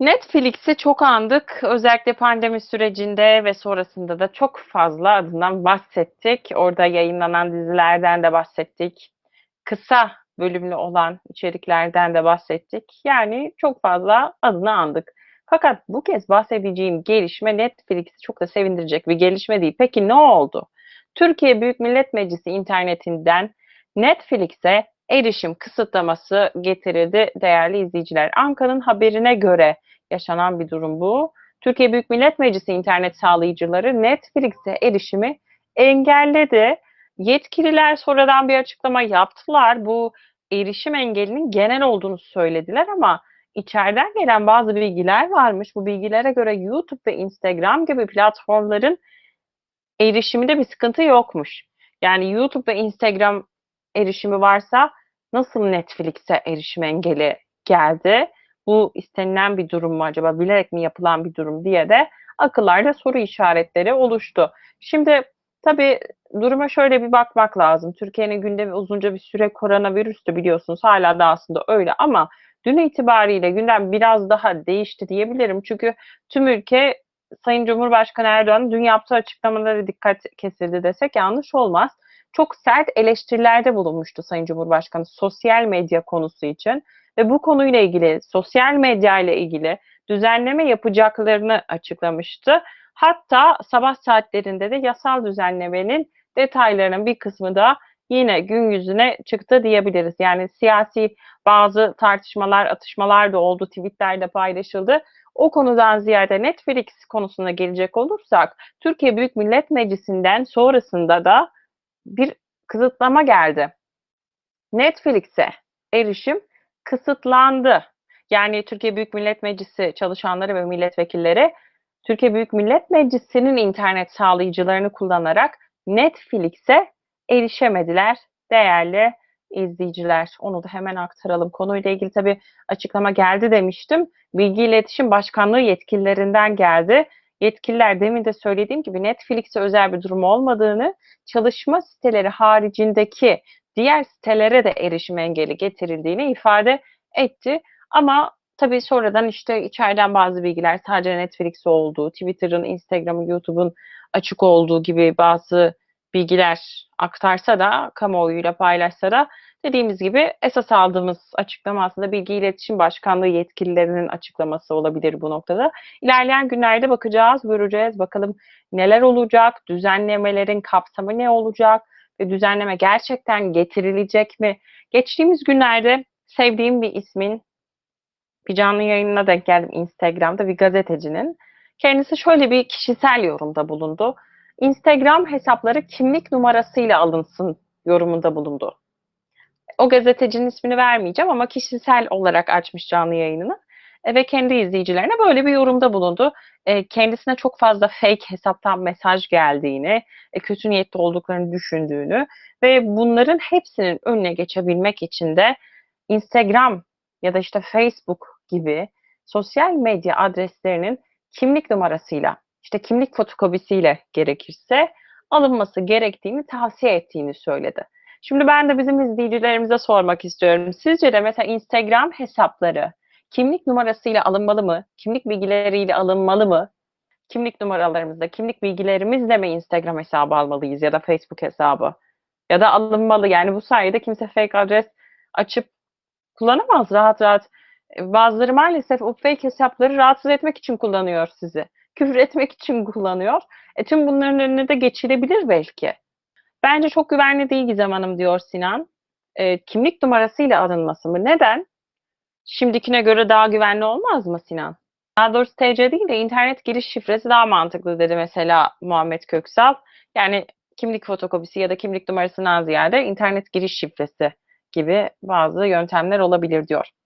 Netflix'i çok andık. Özellikle pandemi sürecinde ve sonrasında da çok fazla adından bahsettik. Orada yayınlanan dizilerden de bahsettik. Kısa bölümlü olan içeriklerden de bahsettik. Yani çok fazla adını andık. Fakat bu kez bahsedeceğim gelişme Netflix'i çok da sevindirecek bir gelişme değil. Peki ne oldu? Türkiye Büyük Millet Meclisi internetinden Netflix'e erişim kısıtlaması getirildi değerli izleyiciler. Anka'nın haberine göre yaşanan bir durum bu. Türkiye Büyük Millet Meclisi internet sağlayıcıları Netflix'e erişimi engelledi. Yetkililer sonradan bir açıklama yaptılar. Bu erişim engelinin genel olduğunu söylediler ama içeriden gelen bazı bilgiler varmış. Bu bilgilere göre YouTube ve Instagram gibi platformların erişiminde bir sıkıntı yokmuş. Yani YouTube ve Instagram erişimi varsa nasıl Netflix'e erişim engeli geldi? Bu istenilen bir durum mu acaba? Bilerek mi yapılan bir durum diye de akıllarda soru işaretleri oluştu. Şimdi tabii duruma şöyle bir bakmak lazım. Türkiye'nin gündemi uzunca bir süre koronavirüstü biliyorsunuz. Hala da aslında öyle ama dün itibariyle gündem biraz daha değişti diyebilirim. Çünkü tüm ülke Sayın Cumhurbaşkanı Erdoğan dün yaptığı açıklamalara dikkat kesildi desek yanlış olmaz. Çok sert eleştirilerde bulunmuştu Sayın Cumhurbaşkanı sosyal medya konusu için ve bu konuyla ilgili sosyal medya ile ilgili düzenleme yapacaklarını açıklamıştı. Hatta sabah saatlerinde de yasal düzenlemenin detaylarının bir kısmı da yine gün yüzüne çıktı diyebiliriz. Yani siyasi bazı tartışmalar, atışmalar da oldu, tweetlerde paylaşıldı. O konudan ziyade Netflix konusuna gelecek olursak, Türkiye Büyük Millet Meclisi'nden sonrasında da bir kısıtlama geldi. Netflix'e erişim kısıtlandı. Yani Türkiye Büyük Millet Meclisi çalışanları ve milletvekilleri Türkiye Büyük Millet Meclisi'nin internet sağlayıcılarını kullanarak Netflix'e erişemediler değerli izleyiciler. Onu da hemen aktaralım. Konuyla ilgili tabii açıklama geldi demiştim. Bilgi İletişim Başkanlığı yetkililerinden geldi. Yetkililer demin de söylediğim gibi Netflix'e özel bir durum olmadığını, çalışma siteleri haricindeki diğer sitelere de erişim engeli getirildiğini ifade etti. Ama tabii sonradan işte içeriden bazı bilgiler sadece Netflix olduğu, Twitter'ın, Instagram'ın, YouTube'un açık olduğu gibi bazı bilgiler aktarsa da, kamuoyuyla paylaşsa da dediğimiz gibi esas aldığımız açıklama aslında Bilgi İletişim Başkanlığı yetkililerinin açıklaması olabilir bu noktada. İlerleyen günlerde bakacağız, göreceğiz. Bakalım neler olacak, düzenlemelerin kapsamı ne olacak ve düzenleme gerçekten getirilecek mi? Geçtiğimiz günlerde sevdiğim bir ismin bir canlı yayınına denk geldim Instagram'da bir gazetecinin. Kendisi şöyle bir kişisel yorumda bulundu. Instagram hesapları kimlik numarasıyla alınsın yorumunda bulundu. O gazetecinin ismini vermeyeceğim ama kişisel olarak açmış canlı yayınını e, ve kendi izleyicilerine böyle bir yorumda bulundu. E, kendisine çok fazla fake hesaptan mesaj geldiğini, e, kötü niyetli olduklarını düşündüğünü ve bunların hepsinin önüne geçebilmek için de Instagram ya da işte Facebook gibi sosyal medya adreslerinin kimlik numarasıyla işte kimlik fotokopisiyle gerekirse alınması gerektiğini tavsiye ettiğini söyledi. Şimdi ben de bizim izleyicilerimize sormak istiyorum. Sizce de mesela Instagram hesapları kimlik numarasıyla alınmalı mı? Kimlik bilgileriyle alınmalı mı? Kimlik numaralarımızda, kimlik bilgilerimizle mi Instagram hesabı almalıyız ya da Facebook hesabı? Ya da alınmalı. Yani bu sayede kimse fake adres açıp kullanamaz rahat rahat. Bazıları maalesef o fake hesapları rahatsız etmek için kullanıyor sizi küfür etmek için kullanıyor. E tüm bunların önüne de geçilebilir belki. Bence çok güvenli değil Gizem Hanım diyor Sinan. E, kimlik numarasıyla alınması mı? Neden? Şimdikine göre daha güvenli olmaz mı Sinan? Daha doğrusu TC değil de internet giriş şifresi daha mantıklı dedi mesela Muhammed Köksal. Yani kimlik fotokopisi ya da kimlik numarasından ziyade internet giriş şifresi gibi bazı yöntemler olabilir diyor.